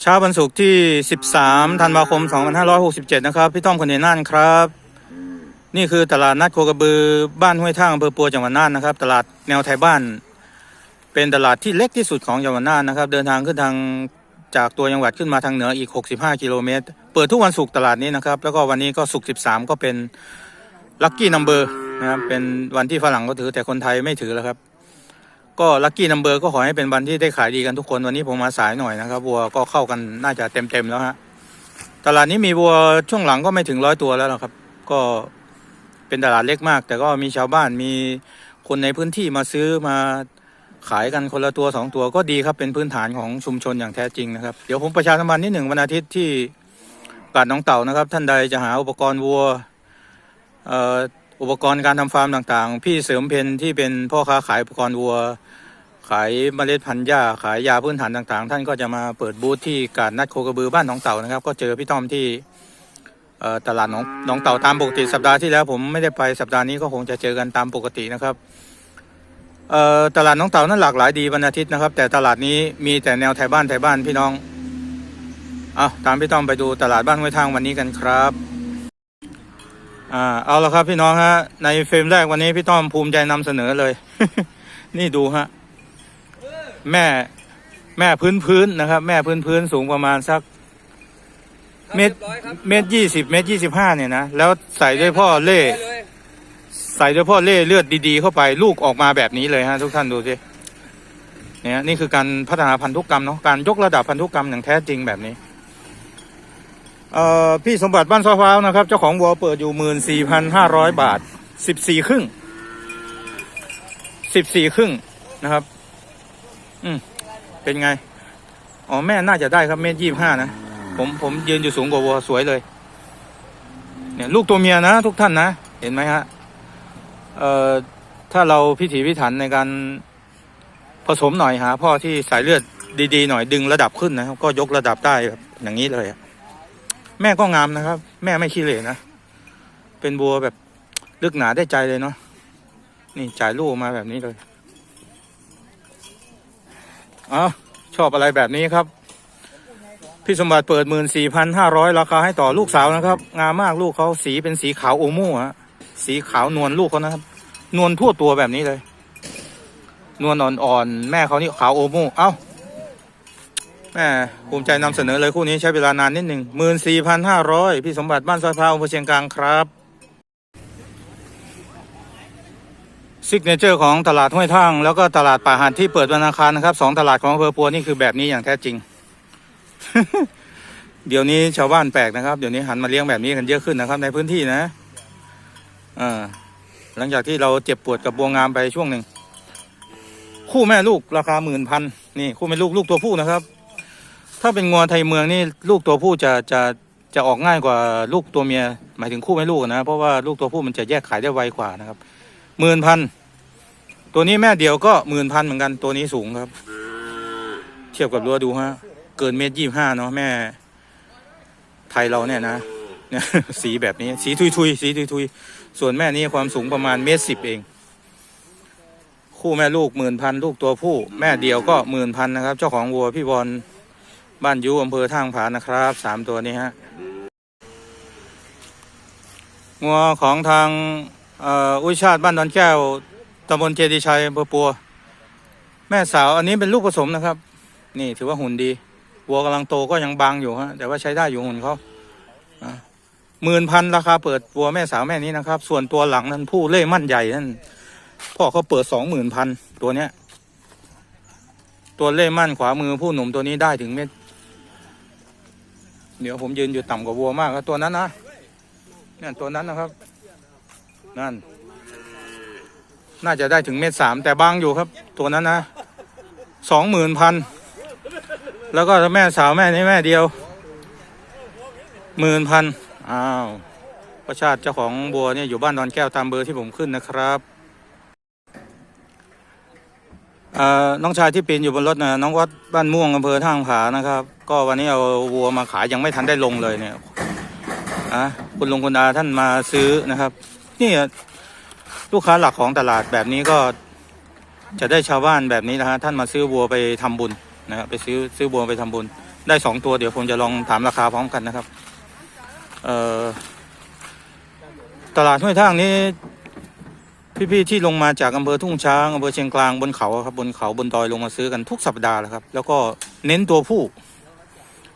เช้าวันศุกร์ที่ 13 ธันวาคม 2567 นะครับ พี่ต้อมคนเดียน่านครับ นี่คือตลาดนัดโคกระบือบ้านห้วยท่างอำเภอปัวจังหวัดน่านนะครับ ตลาดแนวไทยบ้าน เป็นตลาดที่เล็กที่สุดของจังหวัดน่านนะครับ เดินทางขึ้นทางจากตัวจังหวัดขึ้นมาทางเหนืออีก 65 กิโลเมตร เปิดทุกวันศุกร์ตลาดนี้นะครับ แล้วก็วันนี้ก็ศุกร์ 13 ก็เป็นลัคกี้นัมเบอร์นะครับ เป็นวันที่ฝรั่งก็ถือแต่คนไทยไม่ถือแล้วครับ ก็ลัคกี้นัมเบอร์ก็ขอให้เป็นวันที่ได้ขายดีกันทุกคนวันนี้ผมมาสายหน่อยนะครับวัวก็เข้ากันน่าจะเต็มเต็มๆแล้วฮะตลาดนี้มีวัวช่วงหลังก็ไม่ถึงร้อยตัวแล้วนะครับ ก็เป็นตลาดเล็กมาก แต่ก็มีชาวบ้านมีคนในพื้นที่มาซื้อมาขายกันคนละตัวสองตัวก็ดีครับเป็นพื้นฐานของชุมชนอย่างแท้จริงนะครับเดี๋ยวผมประชาสัมพันธ์นิดหนึ่งวันอาทิตย์ที่กาดหน้องเต่านะครับ ท่านใดจะหาอุปกรณ์วัวอุปกรณ์การทำฟาร์มต่างๆ พี่เสริมเพนที่เป็นพ่อค้าขายอุปกรณ์วัว ขายเมล็ดพันธุ์หญ้าขายยาพื้นฐานต่างๆ ท่านก็จะมาเปิดบูธที่กาดนัดโคกระบือบ้านหนองเต่านะครับ ก็เจอพี่ต้อมที่ตลาดหนองหนองเต่าตามปกติสัปดาห์ที่แล้วผมไม่ได้ไปสัปดาห์นี้ก็คงจะเจอกันตามปกตินะครับตลาดหนองเต่านั้นหลากหลายดีวันอาทิตย์นะครับ แต่ตลาดนี้มีแต่แนวไทยบ้านไทยบ้านพี่น้องเอาตามพี่ต้อมไปดูตลาดบ้านห้วยทางวันนี้กันครับอ่าเอาละครับพี่น้องฮะในเฟรมแรกวันนี้พี่ต้อมภูมิใจนำเสนอเลย นี่ดูฮะ แม่แม่พื้นพื้นๆนะครับ แม่พื้นพื้นๆสูงประมาณสัก เมตรเมตรยี่สิบเมตรยี่สิบห้าเนี่ยนะแล้วใส่ด้วยพ่อเล่ใส่ด้วยพ่อเล่เลือดดีๆเข้าไปลูกออกมาแบบนี้เลยฮะทุกท่านดูสิเนี่ยนี่คือการพัฒนาพันธุกรรมเนาะการยกระดับพันธุกรรมอย่างแท้จริงแบบนี้เอ่อพี่สมบัติบ้านซอฟ้าวนะครับ เจ้าของวัวเปิดอยู่หมื่นสี่พันห้าร้อยบาทสิบสี่ครึ่งสิบสี่ครึ่งนะครับ อืมเป็นไง อ๋อแม่น่าจะได้ครับเมตรยี่ห้านะ ผมผมยืนอยู่สูงกว่าวัวสวยเลย เนี่ย ลูกตัวเมียนะทุกท่านนะ เห็นไหมฮะ เอ่อ ถ้าเราพิถีพิถันในการผสมหน่อยหาพ่อที่สายเลือดดีๆหน่อยดึงระดับขึ้นนะก็ยกระดับได้แบบอย่างนี้เลยอะแม่ก็งามนะครับ แม่ไม่ขี้เหร่นะ เป็นบัวแบบลึกหนาได้ใจเลยเนาะนี่จ่ายลูกมาแบบนี้เลย เอาชอบอะไรแบบนี้ครับ พี่สมบัติเปิดหมื่นสี่พันห้าร้อยราคาให้ต่อลูกสาวนะครับ งามมากลูกเขาสีเป็นสีขาวโอโม่ฮะสีขาวนวลลูกเขานะครับ นวลทั่วตัวแบบนี้เลย นวลอ่อนๆแม่เขานี่ขาวโอโม่เอ้าแม่ภูมิใจนำเสนอเลยคู่นี้ใช้เวลานานนิดหนึ่งหมื่นสี่พันห้าร้อยพี่สมบัติบ้านซอยพาวอำเภอเชียงกลางครับ ซิกเนเจอร์ของตลาดห้วยท่างแล้วก็ตลาดป่าหันที่เปิดวันอังคารนะครับสองตลาดของอำเภอปัวนี่คือแบบนี้อย่างแท้จริง เดี๋ยวนี้ชาวบ้านแปลกนะครับเดี๋ยวนี้หันมาเลี้ยงแบบนี้กันเยอะขึ้นนะครับ ในพื้นที่นะอ่าหลังจากที่เราเจ็บปวดกับบัวงามไปช่วงหนึ่งคู่แม่ลูกราคาหมื่นพันนี่คู่แม่ลูกลูกตัวผู้นะครับ ถ้าเป็นงัวไทยเมืองนี่ลูกตัวผู้จะจะจะออกง่ายกว่าลูกตัวเมียหมายถึงคู่แม่ลูกนะ เพราะว่าลูกตัวผู้มันจะแยกขายได้ไวกว่านะครับหมื่นพัน ตัวนี้แม่เดียวก็หมื่นพันเหมือนกันตัวนี้สูงครับ เทียบกับรั้วดูฮะ เกินเมตรยี่ห้าเนาะแม่ ไทยเราเนี่ยนะเนี่ยสีแบบนี้สีทุยทุยๆสีทุยทุยๆส่วนแม่นี้ความสูงประมาณเมตรสิบเอง คู่แม่ลูกหมื่นพันลูกตัวผู้ แม่เดียวก็หมื่นพันนะครับ เจ้าของวัวพี่บอลบ้านยูอำเภอทางผานะครับสามตัวนี้ฮะงัวของทางอุ้ยชาติบ้านดอนแก้ว ตำบลเจดีชัยอำเภอปัว แม่สาวอันนี้เป็นลูกผสมนะครับ นี่ถือว่าหุ่นดีวัวกำลังโตก็ยังบางอยู่ฮะแต่ว่าใช้ได้อยู่หุ่นเขาหมื่นพันราคาเปิดวัวแม่สาวแม่นี้นะครับ ส่วนตัวหลังนั้นผู้เล่มั่นใหญ่นั่นพ่อเขาเปิดสองหมื่นพันตัวเนี้ย ตัวเล่มั่นขวามือผู้หนุ่มตัวนี้ได้ถึงเม็ดเดี๋ยวผมยืนอยู่ต่ำกว่าวัวมากครับตัวนั้นนะเนี่ยตัวนั้นนะครับ นั่น น่าจะได้ถึงเม็ดสามแต่บางอยู่ครับ ตัวนั้นนะสองหมื่นพันแล้วก็แม่สาวแม่นี้แม่เดียวหมื่นพันอ้าวประชาติเจ้าของบัวเนี่ยอยู่บ้านดอนแก้วตามเบอร์ที่ผมขึ้นนะครับเอ่อน้องชายที่ปีนอยู่บนรถนะน้องวัดบ้านม่วงอำเภอท่างผานะครับ ก็วันนี้เอาวัวมาขายยังไม่ทันได้ลงเลยเนี่ยอะคุณลุงคุณอาท่านมาซื้อนะครับ นี่ ลูกค้าหลักของตลาดแบบนี้ก็จะได้ชาวบ้านแบบนี้นะฮะท่านมาซื้อวัวไปทำบุญนะครับไปซื้อซื้อวัวไปทำบุญ ได้สองตัวเดี๋ยวผมจะลองถามราคาพร้อมกันนะครับเอ่อตลาดห้วยทางนี้ พี่ๆที่ลงมาจากอำเภอทุ่งช้างอำเภอเชียงกลางบนเขาครับบนเขาบนดอยลงมาซื้อกันทุกสัปดาห์แล้วครับ แล้วก็เน้นตัวผู้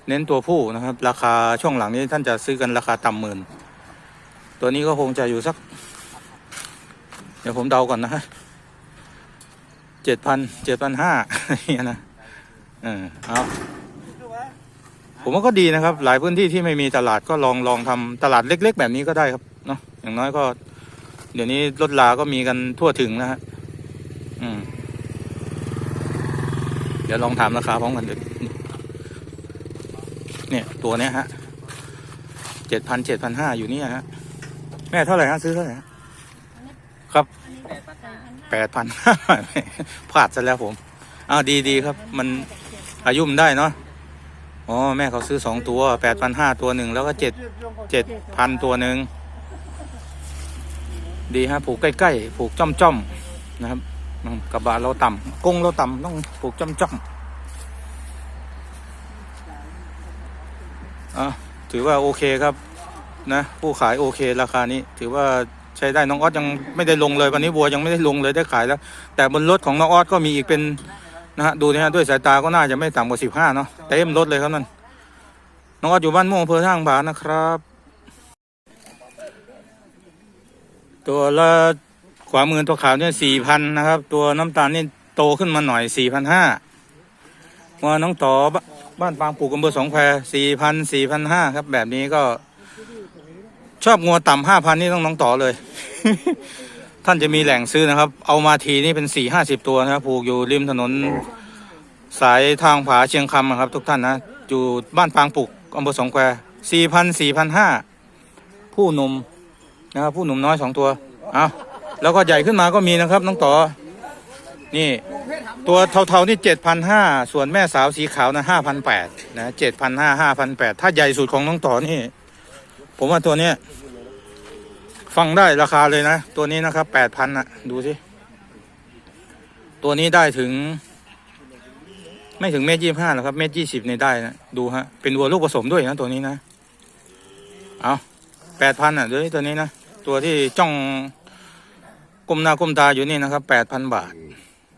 เน้นตัวผู้นะครับ ราคาช่วงหลังนี้ท่านจะซื้อกันราคาต่ำหมื่นตัวนี้ก็คงจะอยู่สัก เดี๋ยวผมเดาก่อนนะฮะเจ็ดพันเจ็ดพันห้าเนี่ยนะเออเอาผมว่าก็ดีนะครับ หลายพื้นที่ที่ไม่มีตลาดก็ลองลองทำตลาดเล็ก ๆ แบบนี้ก็ได้ครับเนาะอย่างน้อยก็ เดี๋ยวนี้รถลาก็มีกันทั่วถึงนะฮะอืมเดี๋ยวลองถามราคาพร้อมกันเดูเนี่ยตัวเนี้ยฮะเจ็ดพันเจ็ดพันห้าอยู่เนี่ยฮะแม่เท่าไหร่ฮะซื้อเท่าไหร่ฮะ แปดพันพลาดซะแล้วผม อ้าวดีดีครับ มันอายุมันได้เนาะ อ๋อ แม่เขาซื้อสองตัวแปดพันห้าตัวหนึ่งแล้วก็เจ็ดเจ็ดพันตัวหนึ่ง ดีฮะผูกใกล้ๆผูกจ้อมๆนะครับกระบะเราต่ำกงเราต่ำต้องผูกจ้อมๆอะถือว่าโอเคครับ นะ ผู้ขายโอเคราคานี้ ถือว่า ใช้ได้น้องออสยังไม่ได้ลงเลยวันนี้วัวยังไม่ได้ลงเลยได้ขายแล้ว แต่บนรถของน้องออสก็มีอีกเป็นนะฮะดูนะฮะด้วยสายตาก็น่าจะไม่ต่ำกว่าสิบห้าเนาะเต็มรถเลยครับนั่นน้องออสอยู่บ้านม่วงอำเภอทางบานะครับ ตัวละขวามือตัวขาวเนี่ยสี่พันนะครับ ตัวน้ำตาลนี่โตขึ้นมาหน่อยสี่พันห้าว่าน้องต่อบ้าบ้านปางปลูกอำเภอสองแควสี่พันสี่พันห้าครับ แบบนี้ก็ ชอบงัวต่ำห้าพันนี่ต้องน้องต่อเลย ท่านจะมีแหล่งซื้อนะครับ เอามาทีนี่เป็นสี่ห้าสิบตัวนะครับ ผูกอยู่ริมถนน สายทางผาเชียงคำอะครับ ทุกท่านนะ อยู่บ้านปางปุกอำเภอสองแควสี่พันสี่พันห้าผู้หนุ่มนะครับ ผู้หนุ่มน้อยสองตัว เอาแล้วก็ใหญ่ขึ้นมาก็มีนะครับ น้องต่อ นี่ ตัวเทาๆนี่เจ็ดพันห้าส่วนแม่สาวสีขาวนะห้าพันแปดนะเจ็ดพันห้าห้าพันแปดถ้าใหญ่สุดของน้องต่อนี่ ผมว่าตัวเนี้ยฟังได้ราคาเลยนะ ตัวนี้นะครับแปดพันอะดูสิ ตัวนี้ได้ถึง ไม่ถึงเมตรยี่ห้าหรอกครับเมตรยี่สิบในได้นะดูฮะ เป็นวัวลูกผสมด้วยนะตัวนี้นะ เอาแปดพันอะดูดิตัวนี้นะ ตัวที่จ้องก้มหน้าก้มตาอยู่นี่นะครับแปดพันบาท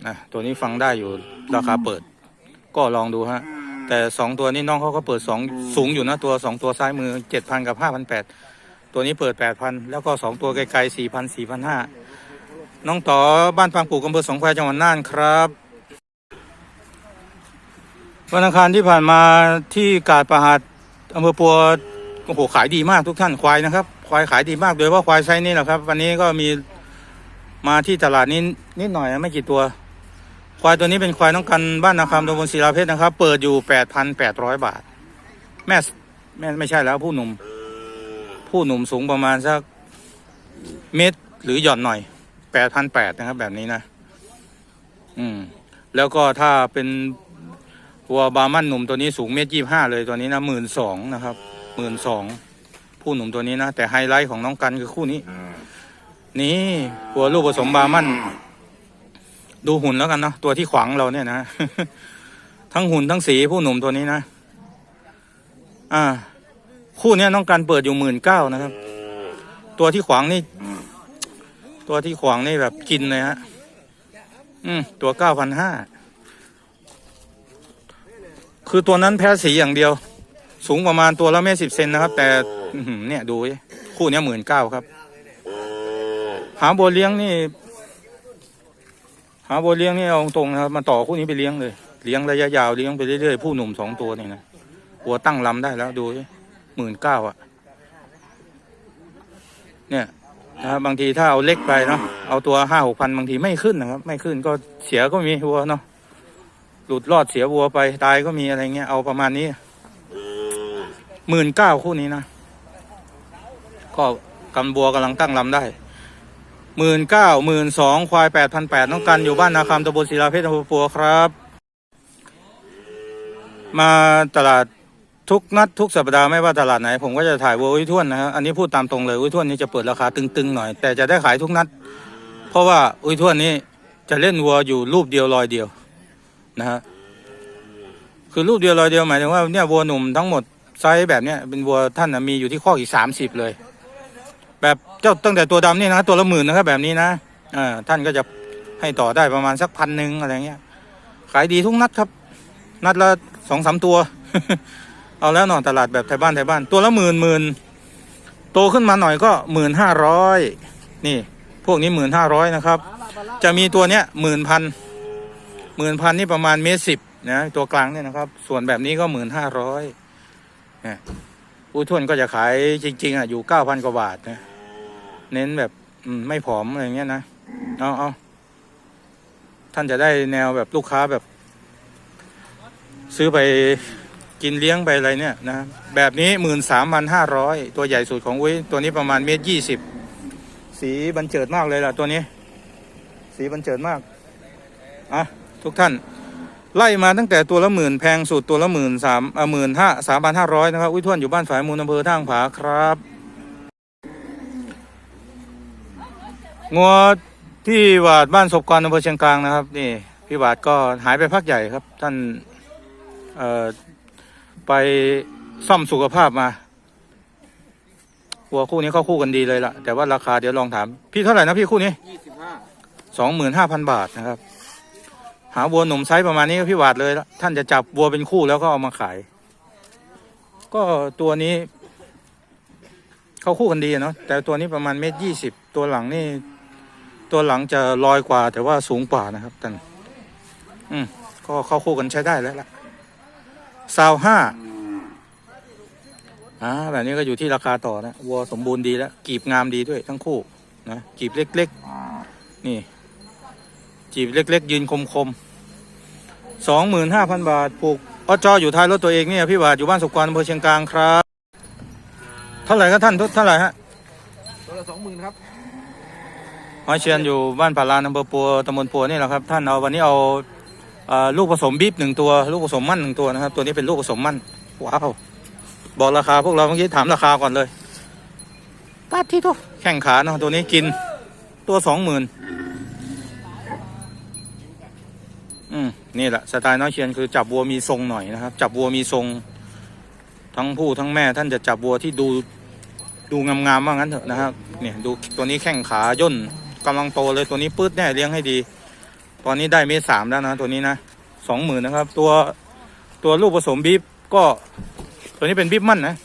นะตัวนี้ฟังได้อยู่ราคาเปิด ก็ลองดูฮะ แต่สองตัวนี้น้องเขาก็เปิดสองสูงอยู่นะตัวสองตัวซ้ายมือเจ็ดพันกับห้าพันแปดตัวนี้เปิดแปดพันแล้วก็สองตัวไกลๆสี่พันสี่พันห้าน้องต่อบ้านปางปลูกอำเภอสองแควจังหวัดน่านครับวันอังคารที่ผ่านมาที่กาดประหัดอำเภอปัวโอ้โหขายดีมากทุกท่านควายนะครับ ควายขายดีมากโดยเฉพาะควายไซส์นี้แหละครับ วันนี้ก็มีมาที่ตลาดนี้นิดหน่อยนะไม่กี่ตัว ควายตัวนี้เป็นควายน้องกันบ้านนาคำตำบลศิลาเพชรนะครับ เปิดอยู่แปดพันแปดร้อยบาท แม่แม่ไม่ใช่แล้วผู้หนุ่ม ผู้หนุ่มสูงประมาณสักเมตรหรือหย่อนหน่อยแปดพันแปดนะครับ แบบนี้นะ อืม แล้วก็ถ้าเป็นวัวบาร์มันหนุ่มตัวนี้สูงเมตรยี่ห้าเลยตัวนี้นะหมื่นสองนะครับหมื่นสองผู้หนุ่มตัวนี้นะ แต่ไฮไลท์ของน้องกันคือคู่นี้ นี่วัวลูกผสมบาร์มัน ดูหุ่นแล้วกันเนาะตัวที่ขวางเราเนี่ยนะ ทั้งหุ่นทั้งสีผู้หนุ่มตัวนี้นะ อ่า คู่เนี้ยน้องกันเปิดอยู่หมื่นเก้านะครับ ตัวที่ขวางนี่ ตัวที่ขวางนี่แบบกินเลยฮะอืมตัวเก้าพันห้าคือตัวนั้นแพ้สีอย่างเดียว สูงประมาณตัวละเมตรสิบเซนนะครับ แต่เนี่ยดูคู่เนี้หมื่นเก้าครับ หาบัวเลี้ยงนี่ หาบัวเลี้ยงนี่เอาตรงนะครับมาต่อคู่นี้ไปเลี้ยงเลย เลี้ยงระยะยาวเลี้ยงไปเรื่อยๆผู้หนุ่มสองตัวนี่นะวัวตั้งลำได้แล้วดูหมื่นเก้าอะ เนี่ยนะครับบางทีถ้าเอาเล็กไปเนาะเอาตัวห้าหกพันบางทีไม่ขึ้นนะครับ ไม่ขึ้นก็เสียก็มีวัวเนาะหลุดรอดเสียวัวไปตายก็มีอะไรเงี้ยเอาประมาณนี้หมื่นเก้าคู่นี้นะก็กำบัวกำลังตั้งลำได้ หมื่นเก้าหมื่นสองควายแปดพันแปดน้องกันอยู่บ้านนาคำตะบนศิลาเพชรอำเภอปัวครับ มาตลาดทุกนัดทุกสัปดาห์ไม่ว่าตลาดไหน ผมก็จะถ่ายวัวอุ้ยท้วนนะครับอันนี้พูดตามตรงเลยอุ้ยท้วนนี่จะเปิดราคาตึงๆหน่อย แต่จะได้ขายทุกนัด เพราะว่าอุ้ยท้วนนี้จะเล่นวัวอยู่รูปเดียวรอยเดียวนะฮะคือรูปเดียวรอยเดียวหมายถึงว่าเนี่ยวัวหนุ่มทั้งหมดไซส์แบบเนี้ยเป็นวัวท่านนะมีอยู่ที่ข้ออีกสามสิบเลย แบบ จ้าตั้งแต่ตัวดำนี่นะ ตัวละหมื่นนะครับแบบนี้นะอ่าท่านก็จะให้ต่อได้ประมาณสักพันหนึ่งอะไรเงี้ย ขายดีทุกนัดครับ นัดละสองสามตัว เอาแล้วเนอนตลาดแบบไทยบ้านไทยบ้าน ตัวละหมื่นหมื่นโตขึ้นมาหน่อยก็หมื่นห้าร้อยนี่ พวกนี้หมื่นห้าร้อยนะครับ จะมีตัวเนี้ยหมื่นพันหมื่นพันนี่ประมาณเมตรสิบนะตัวกลางเนี่ยนะครับ ส่วนแบบนี้ก็หมื่นห้าร้อยผู้ทวนก็จะขายจริง ๆอะอยู่เก้าพันกว่าบาทนะ เน้นแบบไม่ผอมอะไรเงี้ยนะเอาเอาท่านจะได้แนวแบบลูกค้าแบบ ซื้อไปกินเลี้ยงไปอะไรเนี่ยนะแบบนี้หมื่นสามพันห้าร้อยตัวใหญ่สุดของอุ้ยตัวนี้ประมาณเมตรยี่สิบสีบันเจิดมากเลยล่ะตัวนี้ สีบันเจิดมากอะทุกท่าน ไล่มาตั้งแต่ตัวละหมื่นแพงสุดตัวละหมื่นสามอ่าหมื่นห้าสามพันห้าร้อยนะครับอุ้ยทวนอยู่บ้านฝายมูลอำเภอท่างผาครับ งัวที่วาดบ้านศพกรอำเภอเชียงกลางนะครับ นี่พี่วาดก็หายไปพักใหญ่ครับ ท่านเอ่อไปซ่อมสุขภาพมาวัวคู่นี้เข้าคู่กันดีเลยล่ะแต่ว่าราคาเดี๋ยวลองถาม พี่เท่าไหร่นะพี่คู่นี้ยี่สิบห้าสองหมื่นห้าพันบาทนะครับ หาวัวหนุ่มไซส์ประมาณนี้ก็พี่วาดเลยละท่านจะจับวัวเป็นคู่แล้วก็เอามาขาย ก็ตัวนี้ เข้าคู่กันดีอะเนาะแต่ตัวนี้ประมาณเมตรยี่สิบตัวหลังนี่ ตัวหลังจะลอยกว่า แต่ว่าสูงกว่านะครับท่านอืมก็เข้าคู่กันใช้ได้แล้วล่ะซาวห้าอ่าแบบนี้ก็อยู่ที่ราคาต่อนะวัวสมบูรณ์ดีแล้วกีบงามดีด้วยทั้งคู่นะกีบเล็กๆ นี่จีบเล็ก ๆ ยืนคมคมสองหมื่นห้าพันบาทผูกอจออยู่ท้ายรถตัวเองเนี่ยพี่บาทอยู่บ้านสุกรอำเภอเชียงกลางครับ เท่าไหร่ครับท่านเท่าไหร่ฮะตัวละสองหมื่นครับ หอยเชียนอยู่บ้านป่าลานอำเภอปัวตำบลปัวนี่แหละครับท่านเอาวันนี้เอาลูกผสมบีบหนึ่งตัว ลูกผสมมั่นหนึ่งตัวนะครับ ตัวนี้เป็นลูกผสมมั่นว้าวบอกราคาพวกเราเมื่อกี้ถามราคาก่อนเลยปัดที่ตัวแข่งขาเนาะตัวนี้กินตัวสองหมื่นอืมนี่แหละสไตล์น้อยเชียนคือจับวัวมีทรงหน่อยนะครับ จับวัวมีทรง ทั้งผู้ทั้งแม่ท่านจะจับวัวที่ดูดูงามๆว่างั้นเถอะนะครับเนี่ยดูตัวนี้แข้งขาย่น กำลังโตเลยตัวนี้ปื๊ดแน่เลี้ยงให้ดี ตอนนี้ได้เมตรสามแล้วนะตัวนี้นะสองหมื่นนะครับ ตัวตัวลูกผสมบีบก็ ตัวนี้เป็นบีบมั่นนะ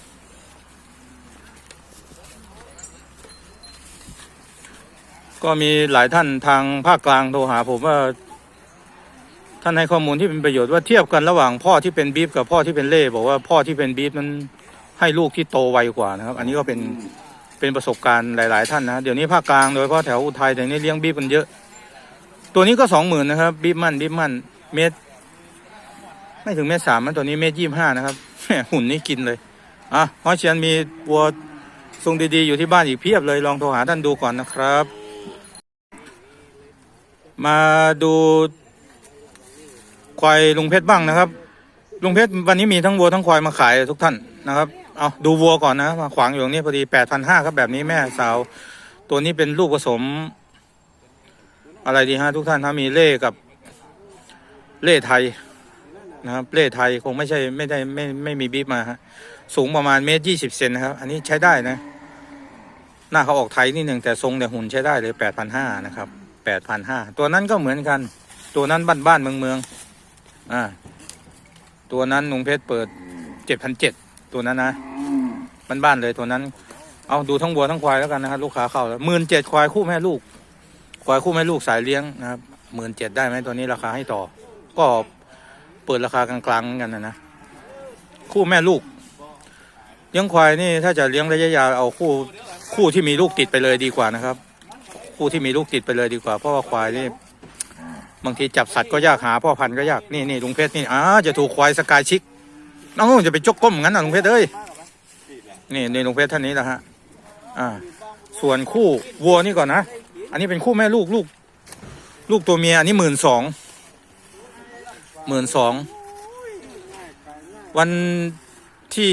ก็มีหลายท่านทางภาคกลางโทรหาผมว่า ท่านให้ข้อมูลที่เป็นประโยชน์ว่าเทียบกันระหว่างพ่อที่เป็นบีฟกับพ่อที่เป็นเล่บอกว่าพ่อที่เป็นบีฟนั้นให้ลูกที่โตไวกว่านะครับ อันนี้ก็เป็น เป็นประสบการณ์หลาย ๆ ท่านนะเดี๋ยวนี้ภาคกลางโดยเฉพาะแถวอุทัยแถวนี้เลี้ยงบีฟกันเยอะ ตัวนี้ก็สองหมื่นนะครับบีฟมันบีฟมันเม็ดไม่ถึงเม็ดสามมันตัวนี้เม็ดยี่ห้านะครับหุ่นนี่กินเลยอะฮอเชียนมีวัวทรงดี ๆ อยู่ที่บ้านอีกเพียบเลยลองโทรหาท่านดูก่อนนะครับ มาดูควายลุงเพชรบ้างนะครับลุงเพชรวันนี้มีทั้งวัวทั้งควายมาขายทุกท่านนะครับ เอาดูวัวก่อนนะมาขวางอยู่ตรงนี้พอดีแปดพันห้าครับแบบนี้แม่สาว ตัวนี้เป็นลูกผสม อะไรดีฮะทุกท่านถ้ามีเล่กับเล่ไทยนะครับเล่ไทยคงไม่ใช่ไม่ได้ไม่ไม่มีบีบมาฮะสูงประมาณเมตรยี่สิบเซนนะครับ อันนี้ใช้ได้นะ หน้าเขาออกไทยนิดหนึ่งแต่ทรงแต่หุ่นใช้ได้เลยแปดพันห้านะครับแปดพันห้าตัวนั้นก็เหมือนกัน ตัวนั้นบ้านบ้านเมืองเมืองอ่าตัวนั้นลุงเพชรเปิดเจ็ดพันเจ็ดตัวนั้นนะ บ้านบ้านๆเลยตัวนั้น เอาดูทั้งวัวทั้งควายแล้วกันนะครับลูกค้าเข้าแล้วหมื่นเจ็ดควายคู่แม่ลูก ควายคู่แม่ลูกสายเลี้ยงนะครับหมื่นเจ็ดได้ไหมตัวนี้ราคาให้ต่อ ก็เปิดราคากลางๆเหมือนกันนะนะคู่แม่ลูก เลี้ยงควายนี่ถ้าจะเลี้ยงระยะยาวเอาคู่คู่ที่มีลูกติดไปเลยดีกว่านะครับ คู่ที่มีลูกติดไปเลยดีกว่าเพราะว่าควายนี่บางทีจับสัตว์ก็ยากหาพ่อพันธุ์ก็ยากนี่นี่ลุงเพชรนี่อ้าจะถูกควายสกายชิกน้องจะไปจกก้มงั้นนะลุงเพชรเอ้ย นี่นี่ลุงเพชรท่านนี้แหละฮะอ่า ส่วนคู่วัวนี่ก่อนนะ อันนี้เป็นคู่แม่ลูกลูก ลูกตัวเมียอันนี้หมื่นสองหมื่นสองวันที่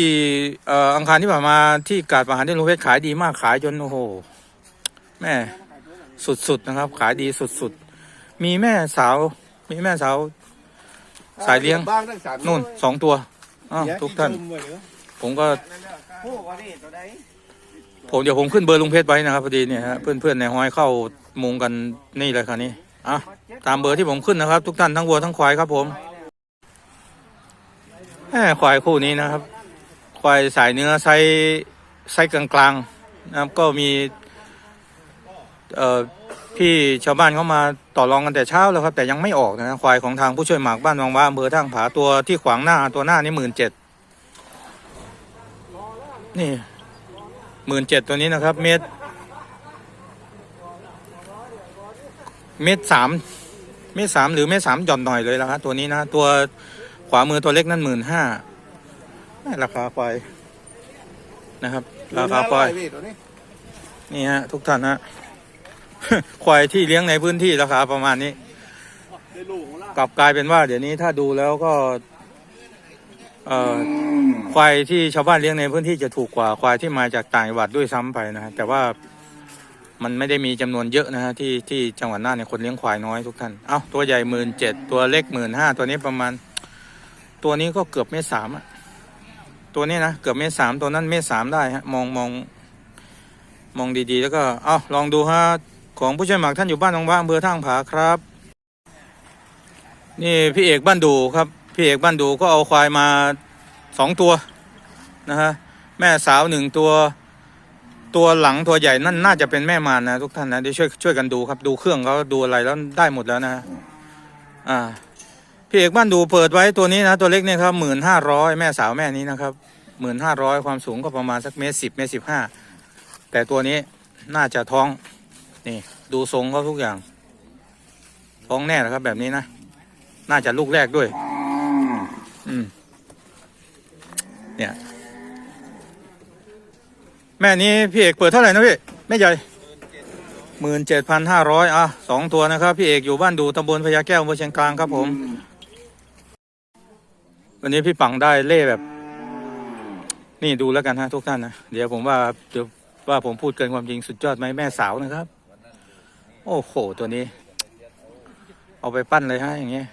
เอ่ออังคารที่ผ่านมาที่กาดประหารที่ลุงเพชรขายดีมากขายจนโอ้โหแม่สุดๆนะครับ ขายดีสุดๆ มีแม่สาว มีแม่สาว สายเลี้ยงบ้างทั้งสามนู่นสองตัวอ้าวทุกท่าน ผมก็ ผู้ว่านี่ตัวใดผมเดี๋ยวผมขึ้นเบอร์ลุงเพชรไว้นะครับพอดีเนี่ยฮะเพื่อนเพื่อนๆในห้อยเข้ามุงกันนี่เลยครับนี่อะตามเบอร์ที่ผมขึ้นนะครับ ทุกท่านทั้งวัวทั้งควายครับผมแหมควายคู่นี้นะครับ ควายสายเนื้อไซส์ไซส์กลางๆนะครับก็มีเอ่อพี่ชาวบ้านเขามาต่อรองกันแต่เช้าแล้วครับ แต่ยังไม่ออกนะควายของทางผู้ช่วยหมากบ้านวังว่าอำเภอท่างผาตัวที่ขวางหน้าตัวหน้านี่หมื่นเจ็ด นี่หมื่นเจ็ดตัวนี้นะครับ เมตรเมตรสามเมตรสามหรือเมตรสามหย่อนหน่อยเลยละครับตัวนี้นะตัวขวามือตัวเล็กนั่นหมื่นห้าราคาควายนะครับ ราคาควายตัวนี้นี่ฮะทุกท่านฮะควายที่เลี้ยงในพื้นที่ราคาประมาณนี้ได้ลูกของเรากลับกลายเป็นว่า เดี๋ยวนี้ถ้าดูแล้วก็ เอ่อควายที่ชาวบ้านเลี้ยงในพื้นที่จะถูกกว่าควายที่มาจากต่างจังหวัดด้วยซ้ำไปนะฮะแต่ว่ามันไม่ได้มีจำนวนเยอะนะฮะที่ที่จังหวัดน่านเนี่ยคนเลี้ยงควายน้อยทุกท่านเอ้าตัวใหญ่หมื่นเจ็ดตัวเล็กหมื่นห้าตัวนี้ประมาณ ตัวนี้ก็เกือบเมตรสามอะตัวนี้นะเกือบเมตรสามตัวนั้นเมตรสามได้ฮะมองมองมองดีๆ แล้วก็เอ้าลองดูฮะของผู้ช่วยหมักท่านอยู่บ้านตรงว่างอำเภอท่างผาครับ นี่พี่เอกบ้านดูครับ พี่เอกบ้านดูก็เอาควายมาสองตัวนะฮะแม่สาวหนึ่งตัวตัวหลังตัวใหญ่นั่นน่าจะเป็นแม่มารนะทุกท่านนะเดี๋ยวช่วยช่วยกันดูครับดูเครื่องเขาดูอะไรแล้วได้หมดแล้วนะฮะอ่าพี่เอกบ้านดูเปิดไว้ตัวนี้นะตัวเล็กเนี่ยครับหมื่นห้าร้อยแม่สาวแม่นี้นะครับหมื่นห้าร้อยความสูงก็ประมาณสักเมตรสิบเมตรสิบห้าแต่ตัวนี้น่าจะท้อง นี่ดูทรงเขาทุกอย่าง ท้องแน่นะครับแบบนี้นะ น่าจะลูกแรกด้วย อืม เนี่ย แม่นี้พี่เอกเปิดเท่าไหร่นะพี่แม่ใหญ่หมื่นเจ็ดพันห้าร้อยอะสองตัวนะครับ พี่เอกอยู่บ้านดูตำบลพญาแก้วอำเภอเชียงกลางครับผม วันนี้พี่ปังได้เล่แบบ นี่ดูแล้วกันฮะทุกท่านนะ เดี๋ยวผมว่าเดี๋ยวว่าผมพูดเกินความจริงสุดยอดไหมแม่สาวนะครับ โอ้โห ตัวนี้ เอาไปปั้นเลยฮะอย่างเงี้ย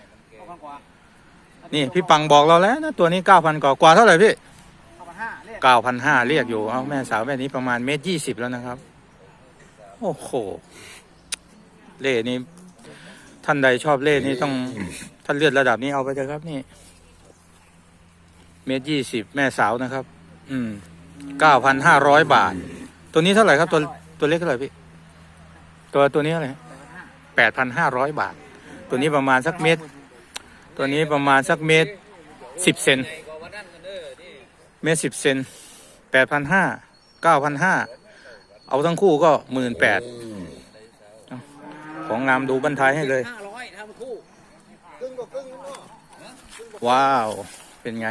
นี่พี่ปังบอกเราแล้วนะตัวนี้เก้าพันกว่ากว่าเท่าไหร่พี่เข้าพันห้าเรียกเก้าพันห้าเรียกอยู่เอาแม่สาวแม่นี้ประมาณเมตรยี่สิบแล้วนะครับ โอ้โห เล่นี้ท่านใดชอบเล่นี้ต้องท่านเลือดระดับนี้เอาไปเถอะครับนี่ เมตรยี่สิบแม่สาวนะครับ อืมเก้าพันห้าร้อยบาท ตัวนี้เท่าไหร่ครับ ตัวตัวเล็กเท่าไหร่พี่ ตัวตัวนี้เท่าไหร่แปดพันห้าร้อยบาท ตัวนี้ประมาณสักเมตร ตัวนี้ประมาณสักเมตรสิบเซนเมตรสิบเซนแปดพันห้าเก้าพันห้าเอาทั้งคู่ก็หมื่นแปดของงามดูบันทายให้เลย ว้าว เป็นไง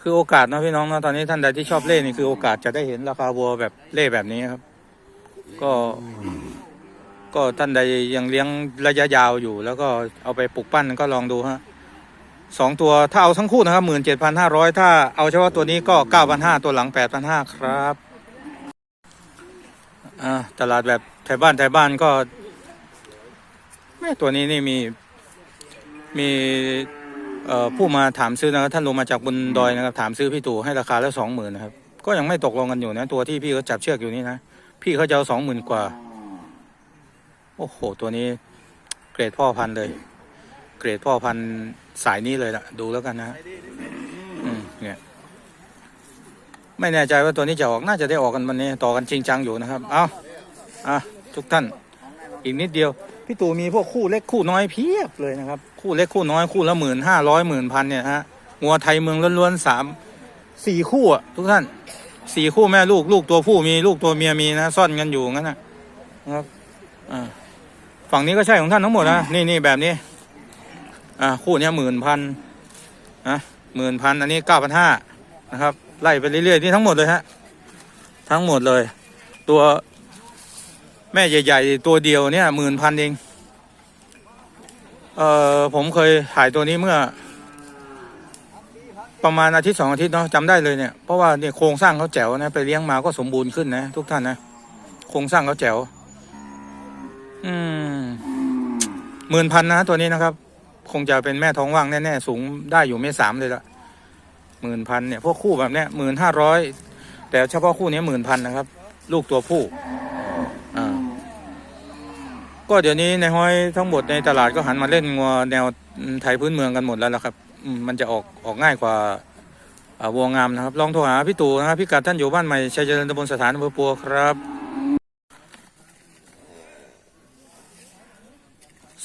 คือโอกาสนะพี่น้องนะตอนนี้ท่านใดที่ชอบเล่นี่คือโอกาสจะได้เห็นราคาวัวแบบเล่แบบนี้ครับ ก็ ก็ท่านใดยังเลี้ยงระยะยาวอยู่ แล้วก็เอาไปปลูกปั้นก็ลองดูฮะสองตัวถ้าเอาทั้งคู่นะครับหมื่นเจ็ดพันห้าร้อยถ้าเอาเฉพาะตัวนี้ก็เก้าพันห้าตัวหลังแปดพันห้าครับอตลาดแบบไทยบ้านไทยบ้านก็แม่ตัวนี้นี่มีมีเออผู้มาถามซื้อนะครับท่านลงมาจากบนดอยนะครับถามซื้อพี่ตู่ให้ราคาแล้วสองหมื่นนะครับก็ยังไม่ตกลงกันอยู่นะตัวที่พี่เขาจับเชือกอยู่นี่นะพี่เขาจะเอาสองหมื่นกว่า โอ้โห ตัวนี้เกรดพ่อพันธุ์เลย เกรดพ่อพันธุ์สายนี้เลยล่ะดูแล้วกันนะอืมเนี่ย ไม่แน่ใจว่าตัวนี้จะออกน่าจะได้ออกกันวันนี้ ต่อกันจริงจังอยู่นะครับ เอาอะทุกท่าน อีกนิดเดียว พี่ตู่มีพวกคู่เล็กคู่น้อยเพียบเลยนะครับ คู่เล็กคู่น้อยคู่ละหมื่นห้าร้อยหมื่นพันเนี่ยฮะงัวไทยเมืองล้วนๆสามสี่คู่อะทุกท่านสี่คู่แม่ลูกลูกตัวผู้มีลูกตัวเมียมีนะ ซ่อนกันอยู่งั้นนะนะครับอ่า ฝั่งนี้ก็ใช่ของท่านทั้งหมดนะนี่นี่แบบนี้ อ่าคู่นี้หมื่นพันนะหมื่นพันอันนี้เก้าพันห้านะครับ ไล่ไปเรื่อยๆนี่ทั้งหมดเลยฮะทั้งหมดเลย ตัวแม่ใหญ่ๆตัวเดียวเนี่ยหมื่นพันเองเอ่อผมเคยถ่ายตัวนี้เมื่อ ประมาณอาทิตย์สองอาทิตย์เนาะจำได้เลยเนี่ยเพราะว่าเนี่ยโครงสร้างเขาแจ๋วนะไปเลี้ยงมาก็สมบูรณ์ขึ้นนะ ทุกท่านนะโครงสร้างเขาแจ๋ว อืม หมื่นพันนะตัวนี้นะครับ คงจะเป็นแม่ท้องว่างแน่ๆสูงได้อยู่เมตรสามเลยละหมื่นพันเนี่ยพวกคู่แบบเนี้ยหมื่นห้าร้อยแต่เฉพาะคู่นี้หมื่นพันนะครับ ลูกตัวผู้อ่าก็เดี๋ยวนี้ในห้อยทั้งหมดในตลาดก็หันมาเล่นงัวแนวไทยพื้นเมืองกันหมดแล้วละครับมันจะออกออกง่ายกว่าอ่าวัวงามนะครับ ลองโทรหาพี่ตู่นะครับพี่กัดท่านอยู่บ้านใหม่ชัยเจริญตำบลสถานอำเภอปัวครับ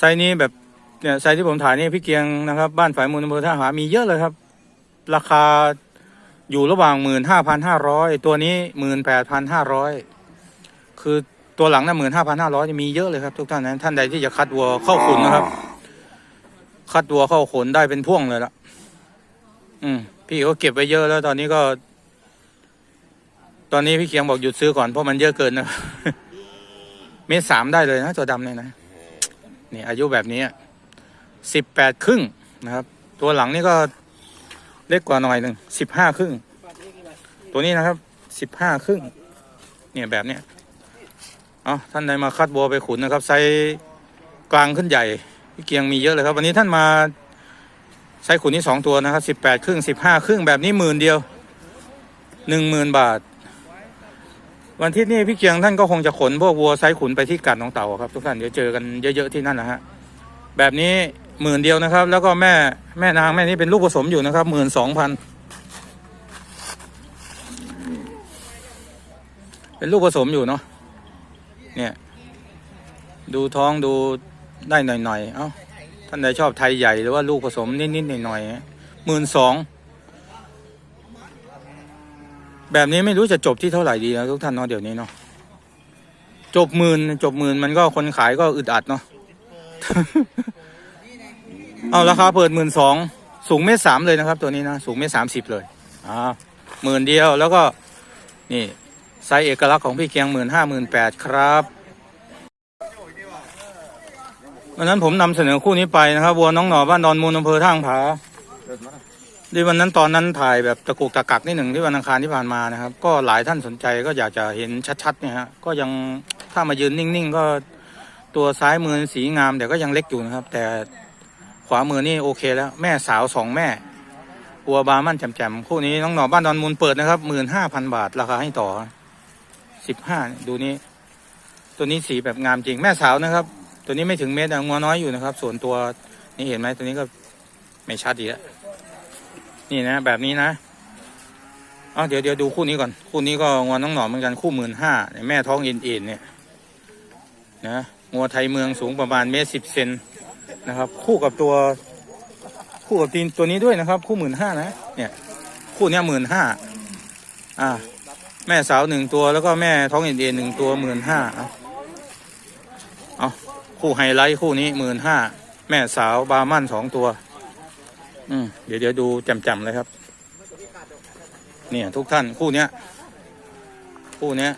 ซส์นี้แบบเนี่ยไซส์ที่ผมถ่ายนี่พี่เกียงนะครับ บ้านฝ่ายมูลอำเภอท่าหามีเยอะเลยครับ ราคาอยู่ระหว่างหมื่นห้าพันห้าร้อยตัวนี้หมื่นแปดพันห้าร้อยคือตัวหลังน่ะหมื่นห้าพันห้าร้อยมีเยอะเลยครับทุกท่านนะท่านใดที่จะคัดวัวเข้าขุนนะครับ คัดวัวเข้าขนได้เป็นพ่วงเลยละอืมพี่ก็เก็บไว้เยอะแล้วตอนนี้ก็ ตอนนี้พี่เกียงบอกหยุดซื้อก่อนเพราะมันเยอะเกินนะเมตรสามได้เลยนะตัวดำเนี่ยนะ นี่อายุแบบนี้สิบแปดครึ่งนะครับ ตัวหลังนี่ก็เล็กกว่าหน่อยหนึ่งสิบห้าครึ่ง ตัวนี้นะครับสิบห้าครึ่ง เนี่ยแบบเนี้ยเอาท่านใดมาคัดบัวไปขุนนะครับไซส์กลางขึ้นใหญ่พี่เกียงมีเยอะเลยครับวันนี้ท่านมาไซส์ขุนนี่สองตัวนะครับสิบแปดครึ่งสิบห้าครึ่งแบบนี้หมื่นเดียวหนึ่งหมื่นบาท วันที่นี่พี่เกียงท่านก็คงจะขนพวกวัวไซขุนไปที่กัดน้องเต่าครับ ทุกท่านเดี๋ยวเจอกันเยอะๆที่นั่นนะฮะแบบนี้หมื่นเดียวนะครับ แล้วก็แม่แม่นางแม่นี้เป็นลูกผสมอยู่นะครับหมื่นสองพันเป็นลูกผสมอยู่เนาะเนี่ยดูท้องดูได้หน่อยๆเอ้าท่านใดชอบไทยใหญ่หรือว่าลูกผสมนิดๆหน่อยๆหมื่นสอง แบบนี้ไม่รู้จะจบที่เท่าไหร่ดีนะทุกท่านเนาะเดี๋ยวนี้เนาะจบหมื่นจบหมื่นมันก็คนขายก็อึดอัดเนาะเอาราคาเปิดหมื่นสองสูงเมตรสามเลยนะครับ ตัวนี้นะสูงเมตรสามสิบเลยอ่าหมื่นเดียวแล้วก็นี่ไซส์เอกลักษณ์ของพี่เกียงหมื่นห้าหมื่นแปดครับวันนั้นผมนำเสนอคู่นี้ไปนะครับวัวน้องหน่อบ้านดอนมูลอำเภอท่างผา ดีวันนั้นตอนนั้นถ่ายแบบตะกุกตะกักนิดหนึ่งที่วันอังคารที่ผ่านมานะครับ ก็หลายท่านสนใจก็อยากจะเห็นชัดๆเนี่ยฮะก็ยังถ้ามายืนนิ่งๆ ก็ตัวซ้ายมือสีงามแต่ก็ยังเล็กอยู่นะครับ แต่ขวามือนี่โอเคแล้ว แม่สาวสองแม่อัวบามั่นแจ่มๆคู่นี้น้องหน่อบ้านดอนมูลเปิดนะครับหมื่นห้าพันบาทราคาให้ต่อสิบห้าดูนี้ ตัวนี้สีแบบงามจริงแม่สาวนะครับ ตัวนี้ไม่ถึงเมตรงัวน้อยอยู่นะครับ ส่วนตัวนี่เห็นไหมตัวนี้ก็ไม่ชัดดีแล้ว นี่นะ แบบนี้นะเอาเดี๋ยวเดี๋ยวดูคู่นี้ก่อน คู่นี้ก็งวน้องหนอมเหมือนกันคู่หมื่นห้าแม่ท้องเอ็นเอ็นเนี่ยนะงัวไทยเมืองสูงประมาณเมตรสิบเซนนะครับ คู่กับตัว คู่กับตีนตัวนี้ด้วยนะครับ คู่หมื่นห้านะเนี่ย คู่เนี้ยหมื่นห้าอ่า แม่สาวหนึ่งตัวแล้วก็แม่ท้องเอ็นเอ็นหนึ่งตัวหมื่นห้าเอาเอาคู่ไฮไลท์คู่นี้หมื่นห้าแม่สาวบาร์มันสองตัว อืมเดี๋ยวเดี๋ยวดูจำๆเลยครับ เนี่ยทุกท่านคู่เนี้ย คู่เนี้ย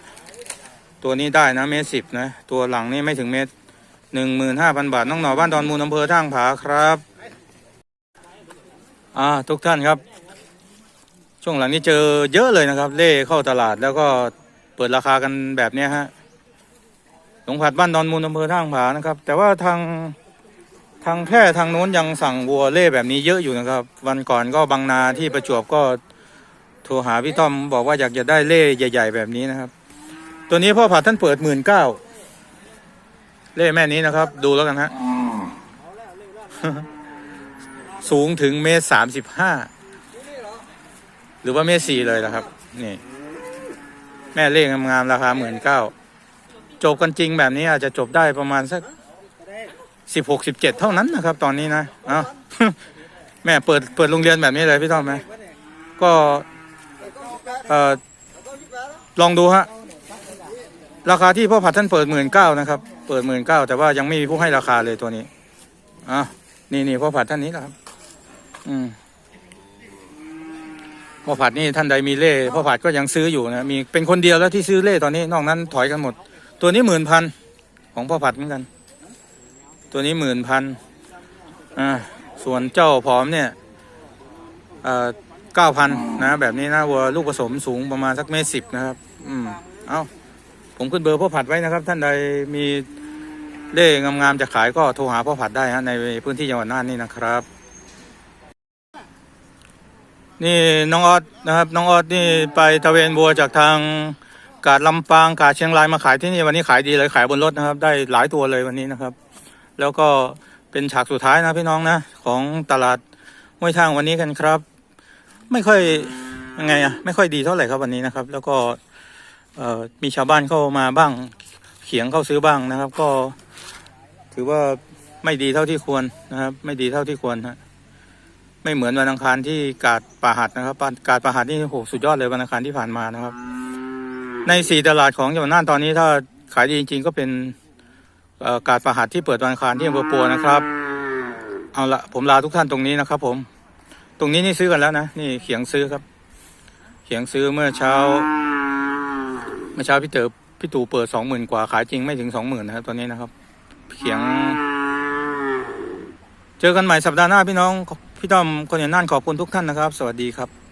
ตัวนี้ได้นะเมตรสิบนะ ตัวหลังนี่ไม่ถึงเมตรหนึ่งหมื่นห้าพันบาทน้องหน่อบ้านดอนมูลอำเภอท่างผาครับ อ่าทุกท่านครับ ช่วงหลังนี้เจอเยอะเลยนะครับ เล่เข้าตลาดแล้วก็เปิดราคากันแบบเนี้ยฮะหลวงผัดบ้านดอนมูลอำเภอท่างผานะครับ แต่ว่าทาง ทางแพร่ทางโน้นยังสั่งวัวเล่แบบนี้เยอะอยู่นะครับ วันก่อนก็บางนาที่ประจวบก็โทรหาพี่ต้อมบอกว่าอยากจะได้เล่ใหญ่ ๆ แบบนี้นะครับ ตัวนี้พ่อผัดท่านเปิดหมื่นเก้าเล่แม่นี้นะครับ ดูแล้วกันฮะสูงถึงเมตรสามสิบห้าหรือว่าเมตรสี่เลยนะครับ นี่ แม่เล่งามๆราคาหมื่นเก้าจบกันจริงแบบนี้อาจจะจบได้ประมาณสัก สิบหกสิบเจ็ดเท่านั้นนะครับ ตอนนี้นะเอาแม่เปิดเปิดโรงเรียนแบบนี้เลยพี่ต้อมไหมก็เอ่อลองดูฮะราคาที่พ่อผัดท่านเปิดหมื่นเก้านะครับ เปิดหมื่นเก้าแต่ว่ายังไม่มีผู้ให้ราคาเลยตัวนี้อะนี่นี่พ่อผัดท่านนี้แหละครับ อืมพ่อผัดนี่ท่านใดมีเล่พ่อผัดก็ยังซื้ออยู่นะมีเป็นคนเดียวแล้วที่ซื้อเล่ตอนนี้นอกนั้นถอยกันหมด ตัวนี้หมื่นพันของพ่อผัดเหมือนกัน ตัวนี้หมื่นพันอ่าส่วนเจ้าผอมเนี่ยเอ่อเก้าพันนะแบบนี้นะวัวลูกผสมสูงประมาณสักเมตรสิบนะครับอืมเอาผมขึ้นเบอร์พ่อผัดไว้นะครับ ท่านใดมีเล่งามๆจะขายก็โทรหาพ่อผัดได้ฮะในพื้นที่จังหวัดน่านนี่นะครับ นี่น้องออดนะครับ น้องออดนี่ไปตะเวนบัวจากทางกาดลำปางกาดเชียงรายมาขายที่นี่วันนี้ขายดีเลยขายบนรถนะครับ ได้หลายตัวเลยวันนี้นะครับ แล้วก็เป็นฉากสุดท้ายนะพี่น้องนะ ของตลาดห้วยทางวันนี้กันครับ ไม่ค่อยยังไงอะไม่ค่อยดีเท่าไหร่ครับวันนี้นะครับ แล้วก็มีชาวบ้านเข้ามาบ้างเขียงเข้าซื้อบ้างนะครับ ก็ถือว่าไม่ดีเท่าที่ควรนะครับ ไม่ดีเท่าที่ควรฮะไม่เหมือนวันอังคารที่กาดป่าหัดนะครับกาดป่าหัดนี่โหสุดยอดเลยวันอังคารที่ผ่านมานะครับ ในสี่ตลาดของจังหวัดน่านตอนนี้ถ้าขายดีจริงๆก็เป็น กาดป่าหัดที่เปิดวันอังคารที่อำเภอปัวนะครับ เอาละผมลาทุกท่านตรงนี้นะครับ ผม ตรงนี้นี่ซื้อกันแล้วนะนี่เขียงซื้อครับ เขียงซื้อเมื่อเช้า เมื่อเช้าพี่เต๋อพี่ตู่เปิดสองหมื่นกว่าขายจริงไม่ถึงสองหมื่นนะครับตอนนี้นะครับ เขียง เจอกันใหม่สัปดาห์หน้าพี่น้องพี่ต้อมคนอย่างน่านขอบคุณทุกท่านนะครับ สวัสดีครับ